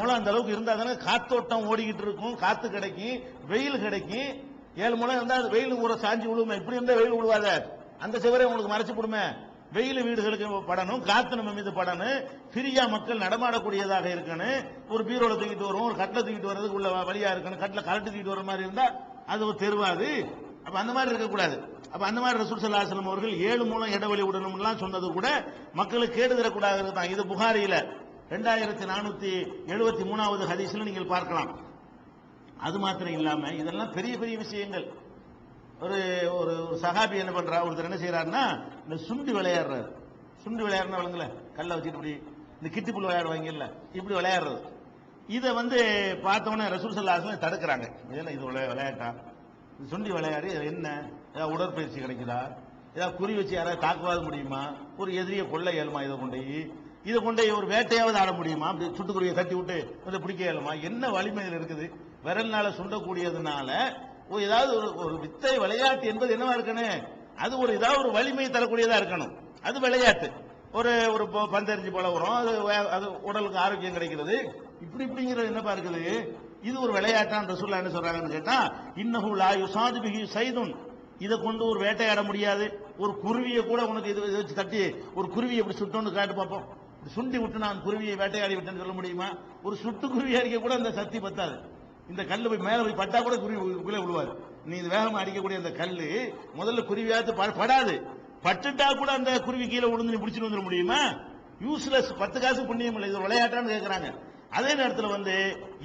மூலம் அந்த அளவுக்கு இருந்தா தானே காத்தோட்டம் ஓடிக்கிட்டு இருக்கும் காத்து கிடைக்கும் வெயில் கிடைக்கும். ஏழு மூலம் இருந்தா அது வெயில் ஊற சாஞ்சி விழுமே. இப்படி இருந்தா வெயில் விழுவாத. அந்த சிவரை உங்களுக்கு மறைச்சு போடுமே வெயில் வீடுகளுக்கு படணும் காத்து நம்ம மீது படணும். ஃப்ரீயா மக்கள் நடமாடக்கூடியதாக இருக்கணும். ஒரு பீரோல தூக்கிட்டு வரும் ஒரு கட்டில தூக்கிட்டு வர்றதுக்கு உள்ள வழியா இருக்கணும். கட்டில கரண்ட் தூக்கிட்டு வர மாதிரி இருந்தா அது ஒரு தெருவாது. அப்ப அந்த மாதிரி இருக்கக்கூடாது. அப்ப அந்த மாதிரி ரசூல் ஸல்லல்லாஹு அவர்கள் ஏழு மூலம் இடைவெளி விடணும்லாம் சொன்னது கூட மக்களுக்கு கேடு தரக்கூடாது தான். இது புகாரியில. ரெண்டாயிரத்தி நானூத்தி எழுபத்தி மூணாவது ஹதீஸ்ல நீங்கள் பார்க்கலாம். அது மாத்திரம் இல்லாம இதெல்லாம் பெரிய பெரிய விஷயங்கள். ஒரு ஒரு சகாபி என்ன பண்றா? ஒருத்தர் என்ன செய்யறாருன்னா இந்த சுண்டி விளையாடுறாரு. சுண்டி விளையாடுனா கல்ல வச்சுட்டு இப்படி இந்த கிட்டி புல் விளையாடுவாங்கல்ல இப்படி விளையாடுறது. இதை வந்து பார்த்தோன்னே ரசூல் சல்லாசன் தடுக்கிறாங்க. இதெல்லாம் இது விளையாட்டா? இந்த சுண்டி விளையாடி என்ன? ஏதாவது உடற்பயிற்சி கிடைக்குதா? ஏதாவது குறி வச்சு யாராவது தாக்குவாது முடியுமா? ஒரு எதிரியை கொள்ள இயலுமா இதை கொண்டு போய்? இதை கொண்டு ஒரு வேட்டையாவது ஆட முடியுமா? அப்படி சுட்டுக்குருவியை தட்டி விட்டு இதை பிடிக்க இயலுமா? என்ன வலிமைகள் இருக்குது? விரல்னால சுண்டக்கூடியதுனால ஒரு ஏதாவது ஒரு ஒரு வித்தை விளையாட்டு என்பது என்னவா இருக்கணும் அது ஒரு ஏதாவது ஒரு வலிமையை தரக்கூடியதா இருக்கணும். அது விளையாட்டு. ஒரு ஒரு ப- போல வரும். அது அது உடலுக்கு ஆரோக்கியம் கிடைக்கிறது. இப்படி இப்படிங்கிறது என்னப்பா இருக்குது? இது ஒரு விளையாட்டான் ரசூல்லா என்ன சொல்றாங்கன்னு கேட்டா இன்னஹு லா யுசாது பிஹி சைதுன். இதை கொண்டு ஒரு வேட்டையாட முடியாது. ஒரு குருவியை கூட உனக்கு இது வச்சு தட்டி ஒரு குருவியை எப்படி சுட்டோன்னு காட்டு பார்ப்போம் சுண்டி விட்டு நான் குருவியை வேட்டையாடி விட்டேன்னு சொல்ல முடியுமா? ஒரு சுட்டு குருவி அடிக்க கூட அந்த சக்தி பத்தாது. இந்த கல்லு போய் மேலே போய் பட்டா கூட குருவி உள்ளே விழுவாது. நீ வேகமாக அடிக்கக்கூடிய அந்த கல் முதல்ல குருவியாத்து படாது. பட்டுட்டா கூட அந்த குருவி கீழே விழுந்து நீ பிடிச்சிட்டு வந்துட முடியுமா? யூஸ்லெஸ் பத்து காசு புண்ணியம் இல்லை. இது விளையாட்டான்னு கேட்குறாங்க அதே நேரத்தில் வந்து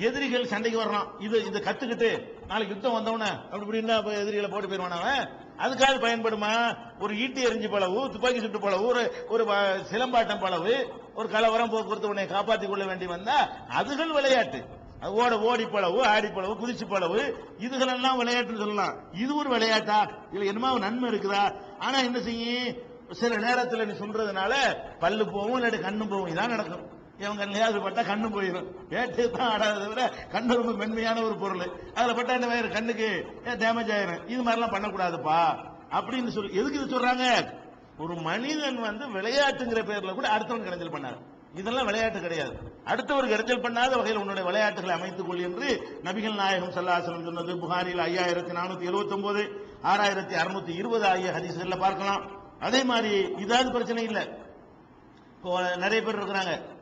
எதிரிகள் சண்டைக்கு வர்றான் இது இதை கத்துக்கிட்டு நாளைக்கு யுத்தம் வந்தவன அப்படி இப்படின்னா எதிரிகளை போட்டு போயிடுவானவன் அதுக்காக பயன்படுமா? ஒரு ஈட்டி எரிஞ்சு பளவு துப்பாக்கி சுட்டு பளவு ஒரு ஒரு சிலம்பாட்டம் பளவு ஒரு கலவரம் போக்குவரத்து உன்னை காப்பாற்றிக் கொள்ள வேண்டி வந்தா அதுகள் விளையாட்டு. அது ஓட ஓடி பளவு ஆடி பளவு குதிச்சு பளவு இதுகளெல்லாம் விளையாட்டுன்னு சொல்லலாம். இது ஒரு விளையாட்டா? இதுல என்னமா ஒரு நன்மை இருக்குதா? ஆனா என்ன செய்யும்? சில நேரத்தில் நீ சொல்றதுனால பல்லு போகும் இல்லாட்டி கண்ணு போகும் இதான் நடக்கும். இவங்க கண்ணிலையாவது பட்டா கண்ணு போயிடும் வேட்டு தான் ஆடாததை விட கண்ணு ரொம்ப மென்மையான ஒரு பொருள். அதில் பட்டா என்ன வேறு கண்ணுக்கு டேமேஜ் ஆயிரும். இது மாதிரிலாம் பண்ணக்கூடாதுப்பா. அப்படின்னு சொல்லி எதுக்கு இது சொல்றாங்க? ஒரு மனிதன் வந்து விளையாட்டுங்கிற பேர்ல கூட அடுத்தவன் கிடைச்சல் பண்ணார். இதெல்லாம் விளையாட்டு கிடையாது. அடுத்தவர் இடைஞ்சல் பண்ணாத வகையில் உன்னுடைய விளையாட்டுகளை அமைத்துக் கொள் என்று நபிகள் நாயகம் சல்லாசலம் சொன்னது. புகாரில் ஐயாயிரத்தி நானூத்தி எழுபத்தி ஒன்பது ஆறாயிரத்தி அறுநூத்தி இருபது ஆகிய ஹதீஸ்கள்ல பார்க்கலாம். அதே மாதிரி இதாவது பிரச்சனை இல்லை. இப்போ நிறைய பேர் இருக்கிறாங்க.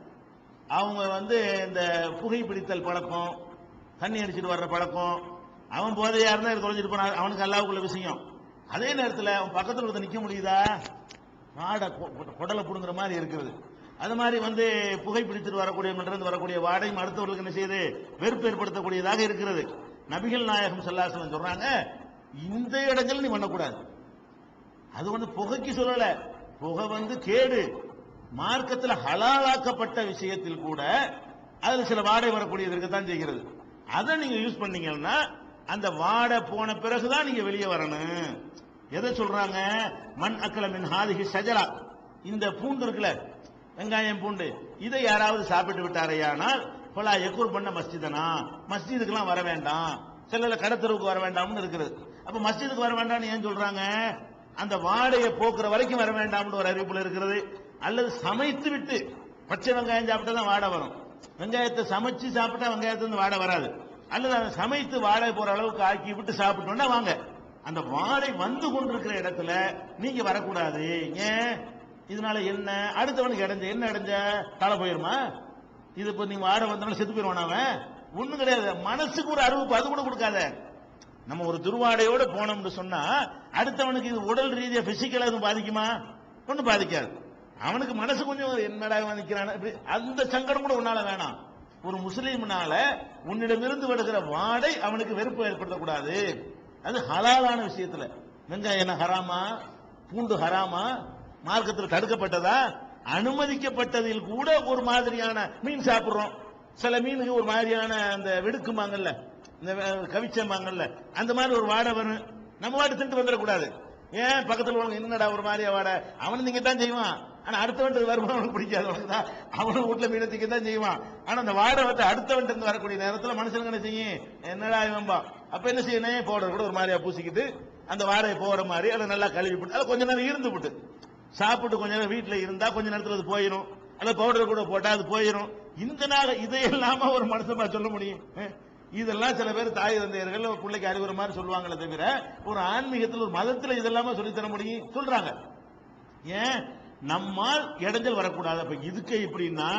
அவங்க வந்து இந்த புகைப்பிடித்தல் பழக்கம் தண்ணி அடிச்சிட்டு வர்ற பழக்கம் அவன் போதையா இருந்தா இது தொலைஞ்சிட்டு போனா அவனுக்கு அல்லாவுக்குள்ள விஷயம். அதே நேரத்தில் அவன் பக்கத்தில் ஒருத்தர் நிற்க முடியுதா? வாடை குடலை பிடுங்குற மாதிரி இருக்கிறது அது மாதிரி வந்து புகைப்பிடித்துட்டு வரக்கூடிய மன்றது வரக்கூடிய வாடையும் அடுத்தவர்களுக்கு என்ன செய்யுது? வெறுப்பு ஏற்படுத்தக்கூடியதாக இருக்கிறது. நபிகள் நாயகம் செல்லாசலம் சொல்றாங்க இந்த இடங்கள் நீ பண்ணக்கூடாது. அது வந்து புகைக்கு சொல்லலை. புகை வந்து கேடு. மார்க்கத்தில் ஹலாலாக்கப்பட்ட விஷயத்தில் கூட அதில் சில வாடை வரக்கூடியது இருக்கத்தான் செய்கிறது. அதை நீங்க யூஸ் பண்ணீங்கன்னா அந்த வாடை போன பிறகுதான் நீங்க வெளியே வரணும். எதை சொல்றாங்க? மண் அக்கலமின் ஹாதிகி சஜரா இந்த பூண்டு இருக்குல்ல வெங்காயம் பூண்டு இதை யாராவது சாப்பிட்டு விட்டாரையானால் பலா எக்கூர் பண்ண மஸ்ஜிதனா? மஸ்ஜிதுக்கெல்லாம் வர வேண்டாம். சிலர் கடத்தருவுக்கு வர வேண்டாம்னு இருக்குது. அப்ப மஸ்ஜிதுக்கு வர வேண்டாம்னு ஏன் சொல்றாங்க? அந்த வாடையை போக்குற வரைக்கும் வர வேண்டாம்னு ஒரு அறிவிப்புல இருக்கிறது அல்லது சமைத்து விட்டு பச்சை வெங்காயம் சாப்பிட்டா தான் வாடை வரும். வெங்காயத்தை சமைச்சு சாப்பிட்டா வெங்காயத்தை வந்து வாடை வராது. அல்லது அதை சமைத்து வாடை போற அளவுக்கு ஆக்கி விட்டு சாப்பிட்டோம்னா வாங்க. அந்த வாடை வந்து கொண்டிருக்கிற இடத்துல நீங்க வரக்கூடாது. ஏன்? இதனால என்ன? அடுத்தவனுக்கு அடைஞ்ச என்ன அடைஞ்ச தலை போயிருமா? இது இப்ப நீ வாடை வந்தவன செத்து போயிருவான் அவன்? ஒண்ணும் கிடையாது. மனசுக்கு ஒரு அறிவிப்பு அது கூட கொடுக்காத. நம்ம ஒரு துர்வாடையோட போனோம்னு சொன்னா அடுத்தவனுக்கு இது உடல் ரீதியா பிசிக்கலா எதுவும் பாதிக்குமா? ஒன்றும் பாதிக்காது. அவனுக்கு மனசு கொஞ்சம் என்னடா இவன் அந்த சங்கடம் கூட உன்னால வேணாம். ஒரு முஸ்லீம்னால உன்னிடமிருந்து வருகிற வாடை அவனுக்கு வெறுப்பு ஏற்படுத்தக்கூடாது. அது ஹலாலான விஷயத்துல. வெங்காயம் என்ன ஹராமா? பூண்டு ஹராமா? மார்க்கத்தில் தடுக்கப்பட்டதா? அனுமதிக்கப்பட்டதில் கூட ஒரு மாதிரியான மீன் சாப்பிடுறோம். சில மீனுக்கு ஒரு மாதிரியான அந்த வெடுக்குமாங்கல்ல இந்த கவிச்சம்பாங்கல்ல அந்த மாதிரி ஒரு வாடை வரும். நம்ம வாடை திண்டு வந்துடக்கூடாது. ஏன் பக்கத்தில் உள்ளவங்க என்னடா ஒரு மாதிரியா வாடை? அவனு நீங்க தான் செய்வான். ஆனா அடுத்தவன் வருமானம் அவனுக்கு பிடிக்காது அவனுக்கு தான் அவனும் வீட்டுல மீனை திங்க தான் செய்வான். ஆனா அந்த வாடை வந்து அடுத்தவன் இருந்து வரக்கூடிய நேரத்துல மனுஷனுக்கு என்ன செய்யும்? என்னடா இவன்பா அப்ப என்ன செய்யணும் பவுடர் கூட ஒரு மாதிரியா பூசிக்கிட்டு அந்த வாடையை போற மாதிரி அதை நல்லா கழுவி போட்டு அதை கொஞ்ச நேரம் இருந்து விட்டு சாப்பிட்டு கொஞ்ச நேரம் வீட்டுல இருந்தா கொஞ்ச நேரத்துல அது போயிடும் அல்ல பவுடர் கூட போட்டா அது போயிடும் இந்த நாள் இதையெல்லாம ஒரு மனுஷன் சொல்ல முடியும்? இதெல்லாம் சில பேர் தாய் தந்தையர்கள் பிள்ளைக்கு அறிவுற மாதிரி சொல்லுவாங்களே தவிர ஒரு ஆன்மீகத்தில் ஒரு மதத்தில் இதெல்லாம சொல்லித் தர முடியும்? சொல்றாங்க. ஏன்? நம்மால் இடைஞ்சல் வரக்கூடாது. அப்ப இதுக்கு எப்படின்னா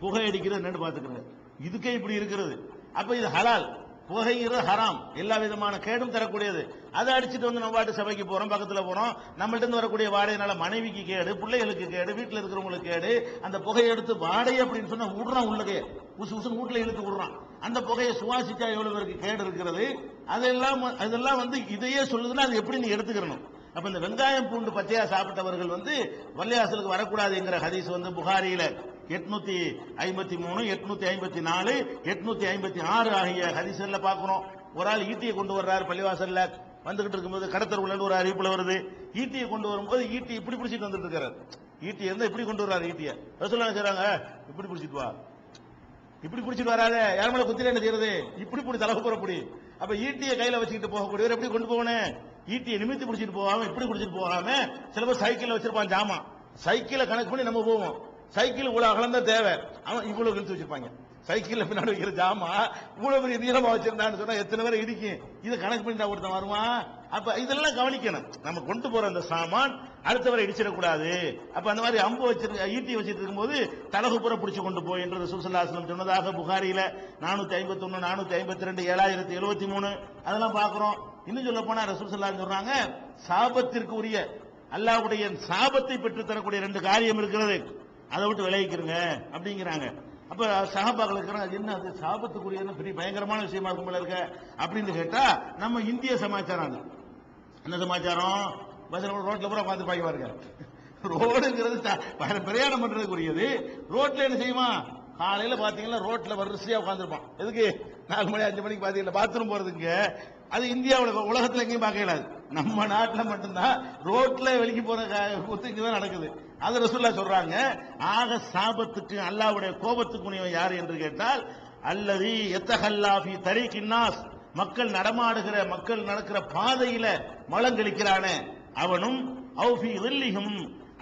புகை அடிக்கிறது என்னன்னு பாத்துக்கிறது இதுக்கே இப்படி இருக்கிறது. அப்ப இது ஹலால். புகைங்கிறது ஹராம். எல்லா விதமான கேடும் தரக்கூடியது. அதை அடிச்சுட்டு வந்து நம்ம பாட்டு சபைக்கு போறோம் பக்கத்துல போறோம். நம்மள்ட்ட இருந்து வரக்கூடிய வாடையினால மனைவிக்கு கேடு பிள்ளைகளுக்கு கேடு வீட்டுல இருக்கிறவங்களுக்கு கேடு அந்த புகையை எடுத்து வாடகை அப்படின்னு சொன்னா விடுறான் உள்ளதே உசு உசுன்னு வீட்டுல இழுத்து விடுறான். அந்த புகையை சுவாசிச்சா எவ்வளவு பேருக்கு கேடு இருக்கிறது? அதெல்லாம் அதெல்லாம் வந்து இதையே சொல்லுதுன்னா அது எப்படி நீ எடுத்துக்கிறணும்? அப்ப இந்த வெங்காயம் பூண்டு பச்சையா சாப்பிட்டவர்கள் வந்து வள்ளியாசலுக்கு வரக்கூடாதுங்கிற ஹதீஸ் வந்து புகாரியில எட்நூத்தி ஐம்பத்தி மூணு எட்நூத்தி ஐம்பத்தி நாலு எட்நூத்தி ஐம்பத்தி ஆறு ஆகிய ஹதீஸ்ல பாக்குறோம் ஒரு ஆள் ஈட்டியை கொண்டு வர்றாரு பள்ளிவாசல்ல. வந்துகிட்டு இருக்கும்போது கடத்தருக்குள்ள ஒரு அறிவிப்புல வருது. ஈட்டியை கொண்டு வரும்போது ஈட்டி இப்படி பிடிச்சிட்டு வந்துட்டு இருக்காரு. ஈட்டி இருந்தா இப்படி கொண்டு வர்றாரு ஈட்டியை. ரசூல்லா என்ன செய்றாங்க? இப்படி பிடிச்சிட்டு வா. இப்படி பிடிச்சிட்டு வராத. யார் மேல குத்தில என்ன செய்யறது? இப்படி பிடி தலகு பிடி. அப்ப ஈட்டியை கையில வச்சுக்கிட்டு போகக்கூடியவர் எப்படி கொண்டு போகணும்? ஈட்டியை நிமித்தி பிடிச்சிட்டு போகாம இப்படி பிடிச்சிட்டு போகாம சில பேர் சைக்கிள்ல வச்சிருப்பான் ஜாமான். சைக்கிளை கணக்கு பண்ணி நம்ம போவோம். சைக்கிள் இவ்வளவு அகலம் தான் தேவை. அவன் இவ்வளவு இழுத்து வச்சிருப்பாங்க. சைக்கிள் பின்னாடி வைக்கிற ஜாமா இவ்வளவு பெரிய நீளமா வச்சிருந்தான்னு சொன்னா எத்தனை பேரை இடிக்கும்? இதை கணக்கு பண்ணிட்டா ஒருத்தன் வருவான் அப்ப இதெல்லாம் கவனிக்கணும். நம்ம கொண்டு போற அந்த சாமான் அடுத்தவரை இடிச்சிடக்கூடாது. அப்ப அந்த மாதிரி அம்பு வச்சிருக்க ஈட்டி வச்சிட்டு இருக்கும்போது தலகு புற பிடிச்சு கொண்டு போய் என்று சுசல்லாசனம் சொன்னதாக புகாரியில நானூத்தி ஐம்பத்தி ஒன்னு நானூத்தி ஐம்பத்தி ரெண்டு ஏழாயிரத்தி எழுபத்தி மூணு. அதெல்லாம் பாக்குறோம். இன்னும் சொல்ல போனா ரசூசல்லா சொல்றாங்க சாபத்திற்கு உரிய அல்லாவுடைய சாபத்தை பெற்று தரக்கூடிய ரெண்டு காரியம் இருக்கிறது. அதை விட்டு விளைவிக்கிறங்க அப்படிங்கிறாங்க. அப்ப சகாபாக்கள் இருக்கிறாங்க அது என்ன அது சாபத்துக்குரிய பெரிய பயங்கரமான விஷயமா இருக்கும் போல இருக்க அப்படின்னு கேட்டா நம்ம இந்திய சமாச்சாரம் அது. என்ன சமாச்சாரம்? பஸ்ல ரோட்ல பூரா பார்த்து பாய்வாருங்க. பாருங்க ரோடுங்கிறது பிரயாணம் பண்றதுக்குரியது ரோட்ல என்ன செய்வான்? காலையில பாத்தீங்கன்னா ரோட்ல வரிசையா உட்காந்துருப்பான் எதுக்கு? நாலு மணி அஞ்சு மணிக்கு பாத்தீங்கன்னா பாத்ரூம் போறதுக்கு அது இந்தியாவில் உலகத்துல எங்கேயும் பார்க்க இயலாது. நம்ம நாட்டில் மட்டும்தான் ரோட்ல வெளிக்கு போற க- இங்கே இங்கதான் நடக்குது. அது ரசூல்லா சொல்றாங்க ஆக சாபத்துக்கு அல்லாவுடைய கோபத்துக்கு உனியவன் யார் என்று கேட்டால் அல்லது எத்தகல்லாஃபி தரீக்கின்னாஸ் மக்கள் நடமாடுகிற மக்கள் நடக்கிற பாதையில மலங்களிக்கிறானே அவனும் அவுஃபி இல்லிகும்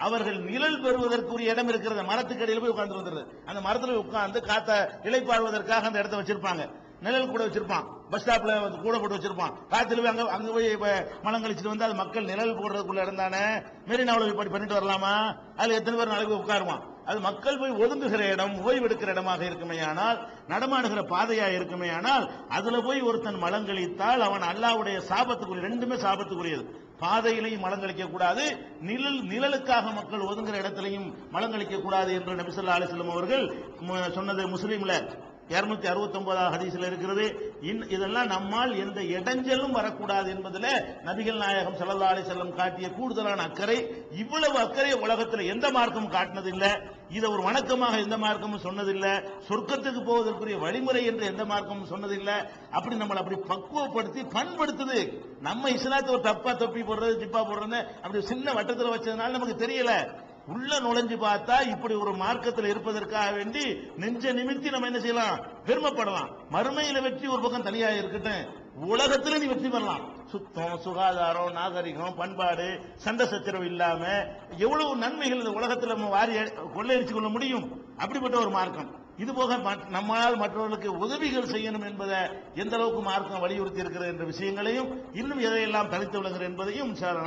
அவர்கள் நிழல் பெறுவதற்குரிய இடம் இருக்கிறது. மரத்துக்கு அடியில் போய் உட்கார்ந்து வந்துருது அந்த மரத்தில் உட்கார்ந்து காத்த இழைப்பாடுவதற்காக அந்த இடத்த வச்சிருப்பாங்க. நிழல் கூட வச்சிருப்பான். பஸ் ஸ்டாப்ல வந்து கூட போட்டு வச்சிருப்பான். காத்துல போய் அங்க அங்க போய் மனம் மலம் கழிச்சிட்டு வந்து அது மக்கள் நிழல் போடுறதுக்குள்ள இருந்தானே? மெரினாவில் இப்படி பண்ணிட்டு வரலாமா? அதுல எத்தனை பேர் நாளைக்கு உட்காருவான்? அது மக்கள் போய் ஒதுங்குகிற இடம் ஓய்வெடுக்கிற இடமாக இருக்குமேயானால் நடமாடுகிற பாதையா இருக்குமேயானால் அதுல போய் ஒருத்தன் மலங்களித்தால் அவன் அல்லாவுடைய சாபத்துக்குரிய ரெண்டுமே சாபத்துக்குரியது. பாதையிலையும் மலங்களிக்க கூடாது நிழல் நிழலுக்காக மக்கள் ஒதுங்குற இடத்திலையும் மலங்களிக்க கூடாது என்று நபிசல்லா அலிஸ்லம் அவர்கள் சொன்னது முஸ்லீம்ல. இருநூத்தி அறுபத்தி ஒன்பதாவது ஹதீஸ்ல இருக்கிறது. இன்- இதெல்லாம் நம்மால் எந்த இடைஞ்சலும் வரக்கூடாது என்பதில் நபிகள் நாயகம் சல்லா அலி செல்லம் காட்டிய கூடுதலான அக்கறை. இவ்வளவு அக்கறை உலகத்தில் எந்த மார்க்கம் காட்டினது இல்லை இதை ஒரு வணக்கமாக எந்த மார்க்கமும் சொன்னதில்லை. சொர்க்கத்துக்கு போவதற்குரிய வழிமுறை என்று எந்த மார்க்கமும் சொன்னதில்லை. அப்படி நம்மளை அப்படி பக்குவப்படுத்தி பண்படுத்துது. நம்ம இஸ்லாத்தை ஒரு தப்பா தொப்பி போடுறது ஜிப்பா போடுறது அப்படி சின்ன வட்டத்தில் வச்சதுனால நமக்கு தெரியல. உள்ள நுழைஞ்சு பார்த்தா இப்படி ஒரு மார்க்கத்தில் இருப்பதற்காக வேண்டி நெஞ்ச நிமித்தி நம்ம என்ன செய்யலாம்? பெருமைப்படலாம். மறுமையில வெற்றி ஒரு பக்கம் தனியாக இருக்கட்டும். உலகத்துல நீ வெற்றி பெறலாம். சுத்தம் சுகாதாரம் நாகரிகம் பண்பாடு சண்டை சச்சரவு இல்லாம எவ்வளவு நன்மைகள் இந்த உலகத்துல நம்ம வாரி கொள்ளையடிச்சு கொள்ள முடியும்? அப்படிப்பட்ட ஒரு மார்க்கம். இது போக நம்மளால் நம்மால் மற்றவர்களுக்கு உதவிகள் செய்யணும் என்பதை எந்த அளவுக்கு மார்க்கம் வலியுறுத்தி இருக்கிறது என்ற விஷயங்களையும் இன்னும் எதையெல்லாம் தனித்து விளங்குகிறது என்பதையும் சார்